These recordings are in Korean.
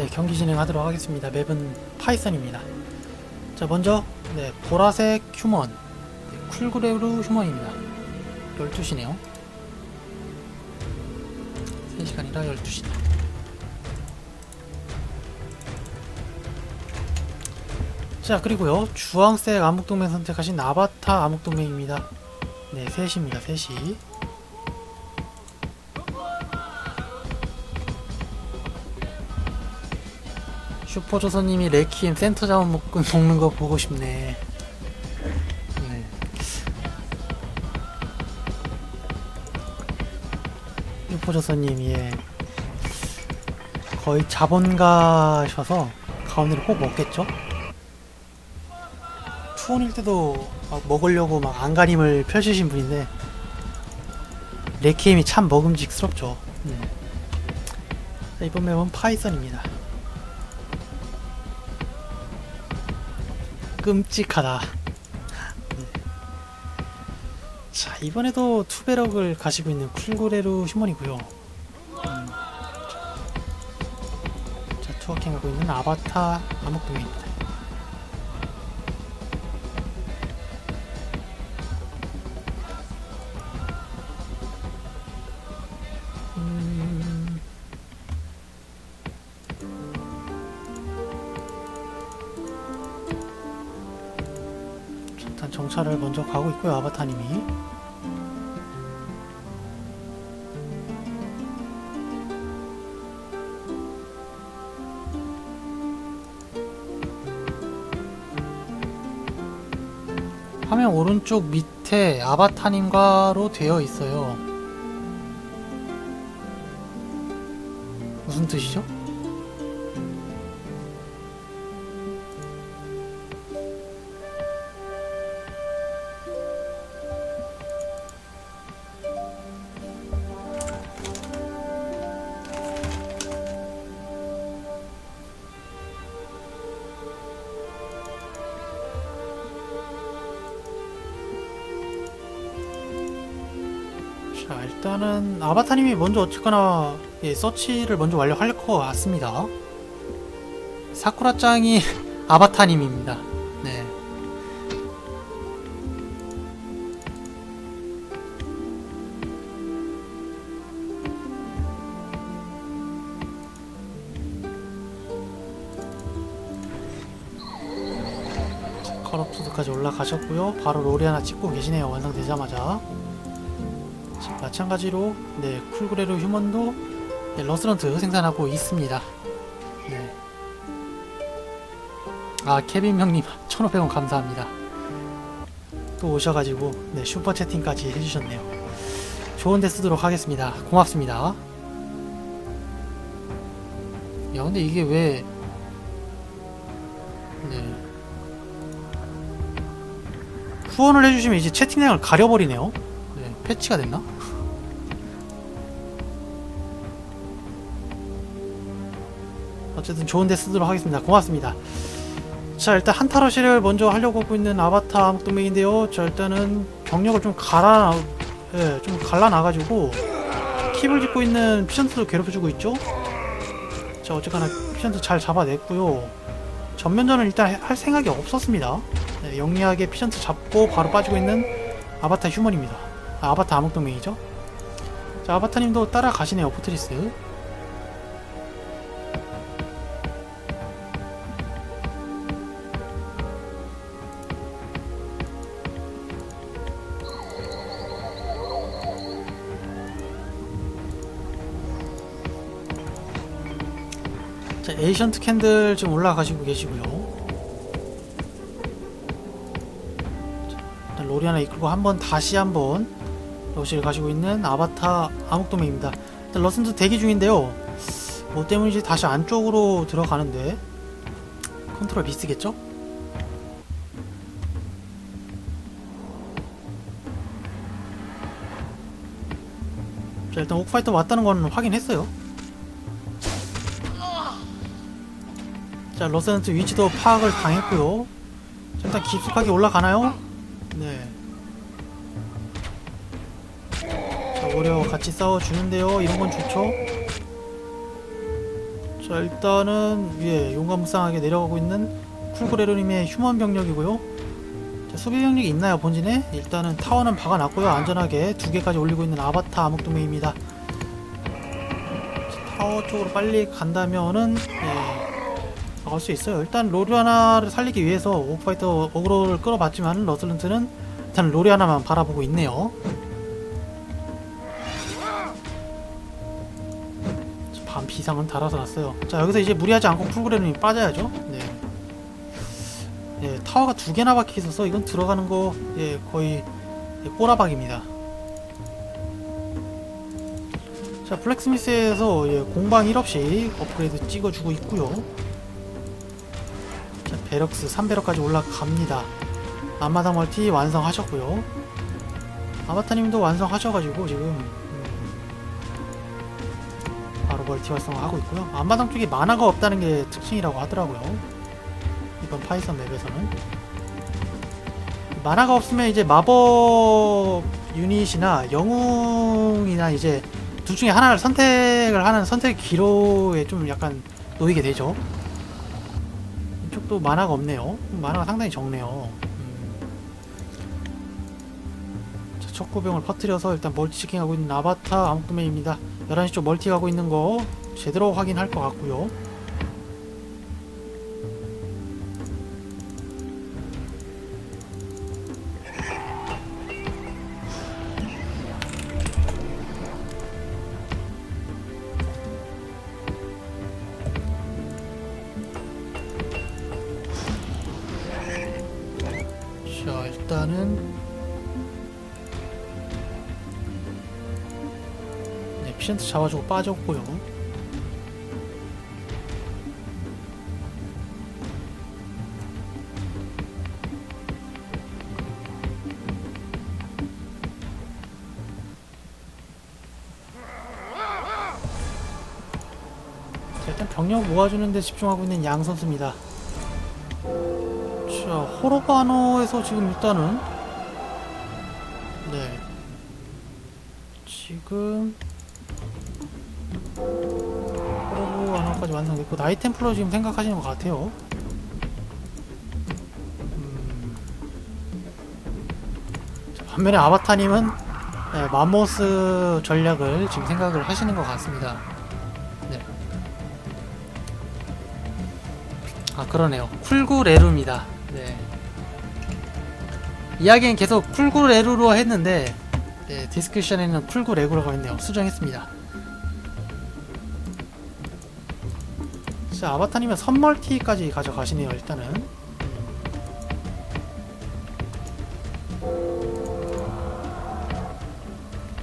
네, 경기 진행하도록 하겠습니다. 맵은 파이썬입니다. 자, 먼저 네, 보라색 휴먼, 네, 쿨그레루 휴먼입니다. 12시네요. 3시간이라 12시. 자, 그리고요. 주황색 암흑동맹 선택하신 아바타 암흑동맹입니다. 네, 3시입니다. 3시. 슈퍼조선님이 레키엠 센터 자원 먹고 먹는 거 보고 싶네. 네. 슈퍼조선님이 예. 거의 자본가셔서 가운데를 꼭 먹겠죠? 투혼일 때도 막 먹으려고 막 안간힘을 펼치신 분인데 레키엠이 참 먹음직스럽죠. 네. 자, 이번 맵은 파이썬입니다. 끔찍하다. 네. 자 이번에도 투베럭을 가지고 있는 쿨고레루 휴먼이고요. 음, 자, 자 투어킹 하고 있는 아바타 암흑동입니다. 일단 정찰을 먼저 가고 있고요 아바타님이 화면 오른쪽 밑에 아바타님과로 되어 있어요 무슨 뜻이죠? 일단은 아바타님이 먼저 어쨌거나 예, 서치를 먼저 완료할 것 같습니다. 사쿠라짱이 아바타님입니다. 네. 자, 컬업소드까지 올라가셨고요. 바로 롤이 하나 찍고 계시네요. 완성되자마자 자, 마찬가지로 네 쿨그레루 휴먼도 네, 러스런트 생산하고 있습니다. 네. 아 케빈 형님 1,500원 감사합니다. 또 오셔가지고 네 슈퍼 채팅까지 해주셨네요. 좋은 데 쓰도록 하겠습니다. 고맙습니다. 야 근데 이게 왜 네. 후원을 해주시면 이제 채팅량을 가려버리네요. 네, 패치가 됐나? 어쨌든 좋은 데 쓰도록 하겠습니다. 고맙습니다. 자 일단 한타러시를 먼저 하려고 하고 있는 아바타 암흑동맹인데요. 자 일단은 병력을 좀 갈아 예, 좀 갈라놔가지고 킵을 짓고 있는 피션트도 괴롭혀주고 있죠. 자 어쨌거나 피션트 잘 잡아냈고요. 전면전은 일단 할 생각이 없었습니다. 네, 영리하게 피션트 잡고 바로 빠지고 있는 아바타 휴먼입니다. 아, 아바타 암흑동맹이죠. 자 아바타님도 따라가시네요 포트리스. 자, 에이션트 캔들 좀 올라가시고 계시고요. 자, 일단 로리 하나 이끌고 한번 다시 한번 러시를 가시고 있는 아바타 암흑도맹입니다. 일단 러슨도 대기 중인데요. 뭐 때문인지 다시 안쪽으로 들어가는데 컨트롤 미스겠죠? 자 일단 옥파이터 왔다는 건 확인했어요. 자 러센트 위치도 파악을 당했고요 자, 일단 깊숙하게 올라가나요? 네. 자 오려 같이 싸워주는데요 이런 건 좋죠 자자 일단은 위에 용감무쌍하게 내려가고 있는 쿨그레르님의 휴먼 병력이고요. 자, 수비 병력이 있나요 본진에? 일단은 타워는 박아놨고요. 안전하게 두 개까지 올리고 있는 아바타 암흑동맹입니다. 자, 타워 쪽으로 빨리 간다면은 예, 막을 수 있어요. 일단 로리아나를 살리기 위해서 오프파이터 어그로를 끌어봤지만 러슬런트는 일단 로리아나만 바라보고 있네요. 반 비상은 달아서 놨어요. 자 여기서 이제 무리하지 않고 풀그레는이 빠져야죠. 네. 예, 타워가 두 개나 박혀 있어서 이건 들어가는 거 예, 거의 예, 꼬라박입니다. 자 블랙스미스에서 예, 공방 1없이 업그레이드 찍어주고 있고요. 자 베럭스 3배럭까지 올라갑니다. 앞마당 멀티 완성하셨고요. 아바타님도 완성하셔가지고 지금 음, 바로 멀티 활성화 하고 있고요. 앞마당 쪽에 만화가 없다는 게 특징이라고 하더라고요. 이번 파이썬 맵에서는 만화가 없으면 이제 마법 유닛이나 영웅이나 이제 둘 중에 하나를 선택을 하는 선택 기로에 좀 약간 놓이게 되죠. 이쪽도 만화가 없네요. 만화가 상당히 적네요. 음. 자, 척구병을 퍼뜨려서 일단 멀티치킹하고 있는 아바타 암흑도맨입니다. 11시 쪽 멀티 가고 있는 거 제대로 확인할 것 같고요. 피션트 잡아주고 빠졌고요. 병력 모아주는 데 집중하고 있는 양 선수입니다. 자, 호로바노에서 지금 일단은 네. 지금 호로브 하나까지 완성됐고 나이템플러 지금 생각하시는 것 같아요. 음. 자, 반면에 아바타님은 네, 맘모스 전략을 지금 생각을 하시는 것 같습니다. 네. 아 그러네요. 쿨구 레루입니다. 네. 이야기는 계속 쿨구 레루로 했는데 네, 디스크션에는 쿨구 레구라고 했네요. 수정했습니다. 자 아바타님은 선멀티까지 가져가시네요. 일단은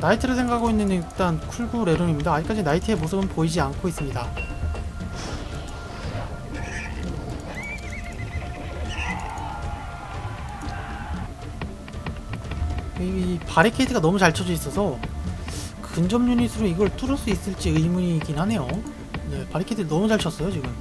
나이트를 생각하고 있는 일단 쿨구레룬입니다. 아직까지 나이트의 모습은 보이지 않고 있습니다. 이 바리케이트가 너무 잘 쳐져 있어서 근접 유닛으로 이걸 뚫을 수 있을지 의문이긴 하네요. 네, 바리케이트 너무 잘 쳤어요 지금.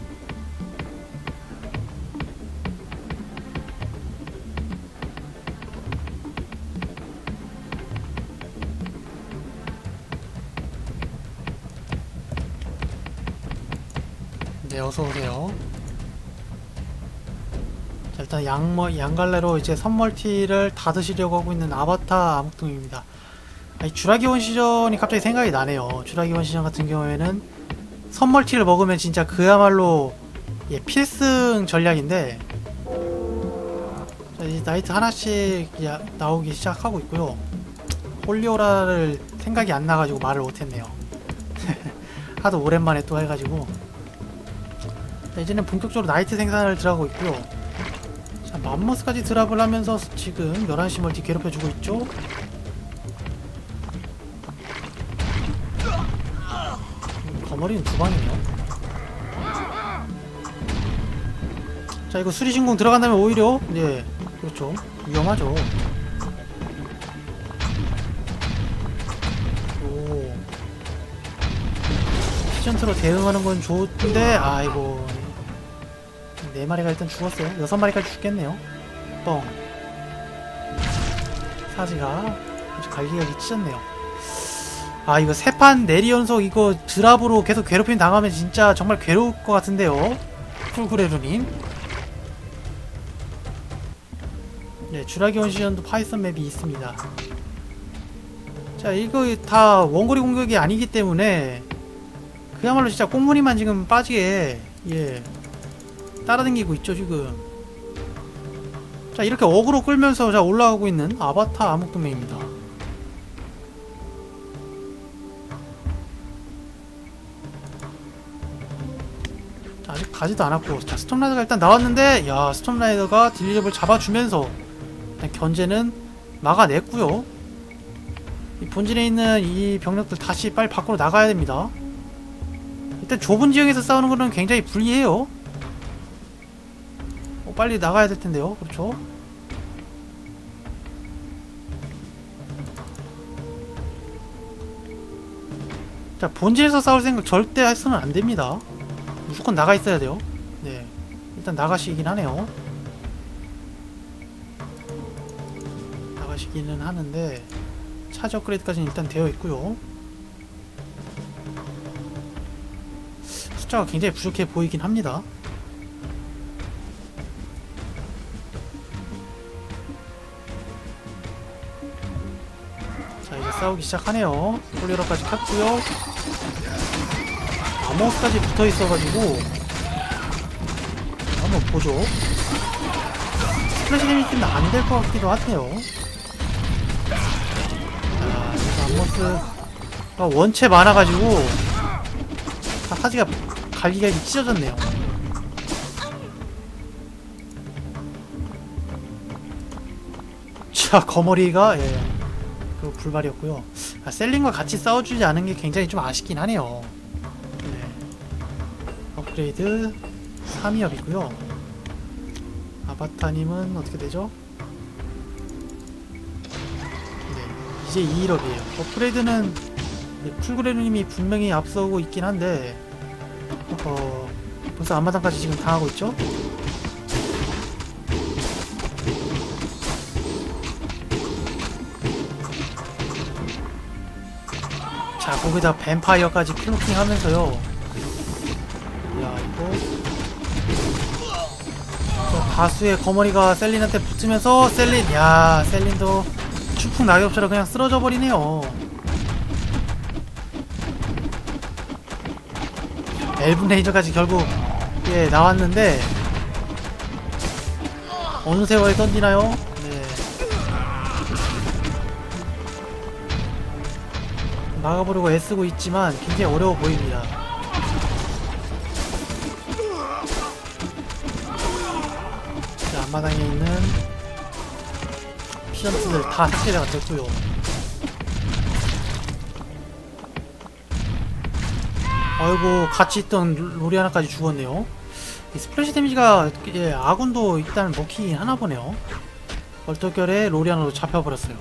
네, 어서 오세요. 자, 일단 양머 양갈래로 이제 선멀티를 다 드시려고 하고 있는 아바타 암흑동입니다. 아니, 주라기원 시전이 갑자기 생각이 나네요. 주라기원 시전 같은 경우에는 선멀티를 먹으면 진짜 그야말로 예, 필승 전략인데 자, 이제 나이트 하나씩 야- 나오기 시작하고 있고요. 홀리오라를 생각이 안 나가지고 말을 못했네요. 하도 오랜만에 또 해가지고 자, 이제는 본격적으로 나이트 생산을 들어가고 있고요. 자, 맘모스까지 드랍을 하면서 지금 11시 멀티 괴롭혀주고 있죠. 머리는 두 방이네요. 자, 이거 수리신공 들어간다면 오히려, 네, 그렇죠. 위험하죠. 오. 피전트로 대응하는 건 좋은데, 아이고. 네 마리가 일단 죽었어요. 여섯 마리까지 죽겠네요. 뻥. 사지가 아주 갈기갈기 찢었네요. 아 이거 세 판 내리 연속 이거 드랍으로 계속 괴롭힘 당하면 진짜 정말 괴로울 것 같은데요. 풀구레루님. 네 주라기 원시전도 파이썬 맵이 있습니다. 자 이거 다 원거리 공격이 아니기 때문에 그야말로 진짜 꽁무니만 지금 빠지게 예 따라다니고 있죠 지금. 자 이렇게 어그로 끌면서 자 올라가고 있는 아바타 암흑동맹입니다 가지도 않았고 자 스톰라이더가 일단 나왔는데 야 스톰라이더가 딜리접을 잡아주면서 견제는 막아냈고요. 이 본진에 있는 이 병력들 다시 빨리 밖으로 나가야 됩니다. 일단 좁은 지역에서 싸우는 거는 굉장히 불리해요. 어, 빨리 나가야 될 텐데요. 그렇죠? 자 본진에서 싸울 생각 절대 해서는 안 됩니다 무조건 나가 있어야 돼요. 네. 일단 나가시긴 하네요. 나가시기는 하는데 차지 업그레이드까지는 일단 되어 있고요. 숫자가 굉장히 부족해 보이긴 합니다. 자 이제 싸우기 시작하네요. 폴리러까지 켰고요 아머스까지 붙어 있어가지고 한번 보죠. 스플래시 데미지는 안될 것 같기도 하네요. 자 이거 아머스가 원체 많아가지고 다 사지가 갈기가 찢어졌네요. 자 거머리가 예, 그 불발이었고요. 아, 셀린과 같이 싸워주지 않은 게 굉장히 좀 아쉽긴 하네요. 네. 업그레이드 3위업이고요 아바타님은 어떻게 되죠? 네 이제 2일업이에요 업그레이드는 네, 풀그레누님이 분명히 앞서고 있긴 한데 어, 벌써 앞마당까지 지금 당하고 있죠? 자 거기다 뱀파이어까지 클로킹 하면서요 다수의 거머리가 셀린한테 붙으면서 셀린 야 셀린도 추풍 낙엽처럼 그냥 쓰러져 버리네요 엘븐 레이저까지 결국 예 나왔는데 어느 세월에 던지나요? 네 막아보려고 애쓰고 있지만 굉장히 어려워 보입니다. 앞마당에 있는 피전트들 다 삭제가 됐고요. 아이고 같이 있던 로- 로리아나까지 죽었네요. 이 스플래시 데미지가 예, 아군도 일단 먹히긴 하나 보네요. 얼떨결에 로리아나로 잡혀버렸어요.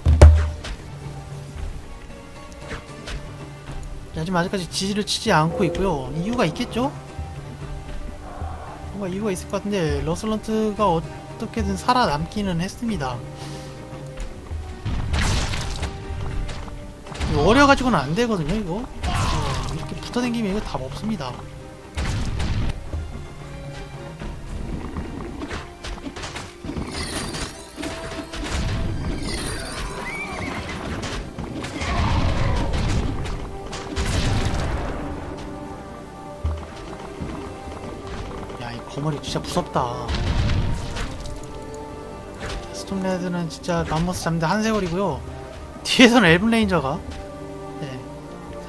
하지만 아직까지 지지를 치지 않고 있고요. 이유가 있겠죠? 뭔가 이유가 있을 것 같은데 러슬런트가 어 떻게든 살아남기는 했습니다. 이거 어려 가지고는 안 되거든요, 이거. 네, 이렇게 붙어다니면 이거 답 없습니다. 야, 이 거머리 진짜 무섭다. 스톰 레드는 진짜 맘모스 잡는데 한 세월이고요. 뒤에서는 엘븐 레인저가 네,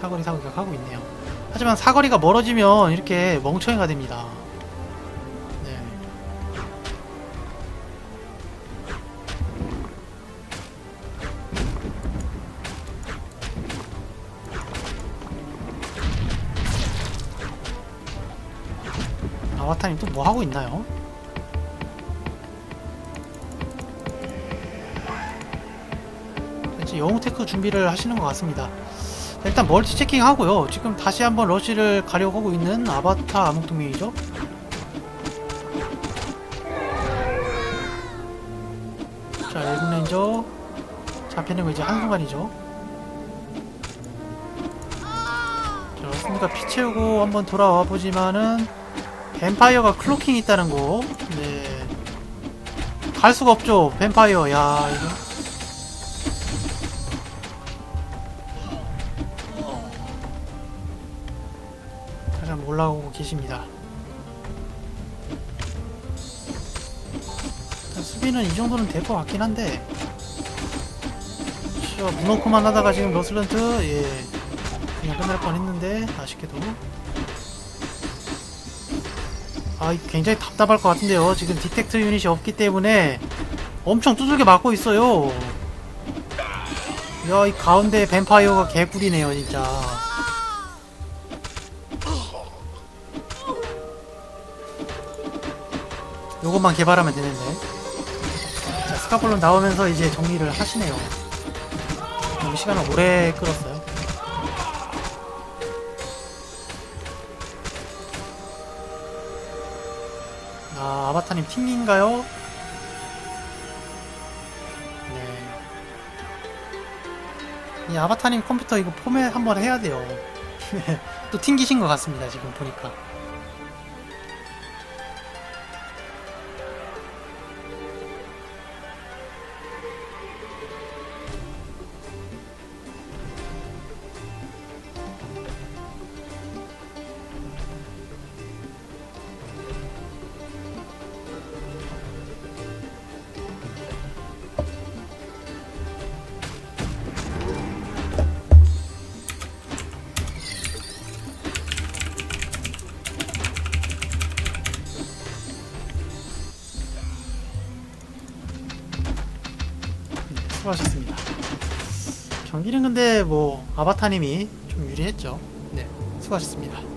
사거리 사거리가 하고 있네요. 하지만 사거리가 멀어지면 이렇게 멍청이가 됩니다. 네. 아와타님 또 뭐 하고 있나요? 영웅 테크 준비를 하시는 것 같습니다. 자, 일단 멀티 체킹 하고요. 지금 다시 한번 러시를 가려고 하고 있는 아바타 암흑동맹이죠. 자, 엘븐 레인저 잡히는 거 이제 한순간이죠. 좋습니까? 피 채우고 한번 돌아와 보지만은 뱀파이어가 클로킹 있다는 거. 네. 갈 수가 없죠. 뱀파이어. 야, 이거. 올라오고 계십니다. 수비는 이 정도는 될 것 같긴 한데. 저 문워크만 하다가 지금 러슬런트 예. 그냥 끝날 뻔했는데 아쉽게도. 아 굉장히 답답할 것 같은데요. 지금 디텍트 유닛이 없기 때문에 엄청 두들겨 맞고 있어요. 야 이 가운데 뱀파이어가 개꿀이네요 진짜 요것만 개발하면 되는데 자 스카폴론 나오면서 이제 정리를 하시네요 너무 시간을 오래 끌었어요. 아, 아바타님 튕긴가요? 네. 이 아바타님 컴퓨터 이거 포맷 한번 해야 돼요. 또 튕기신 것 같습니다, 지금 보니까. 경기는 근데 뭐 아바타님이 좀 유리했죠. 네, 수고하셨습니다.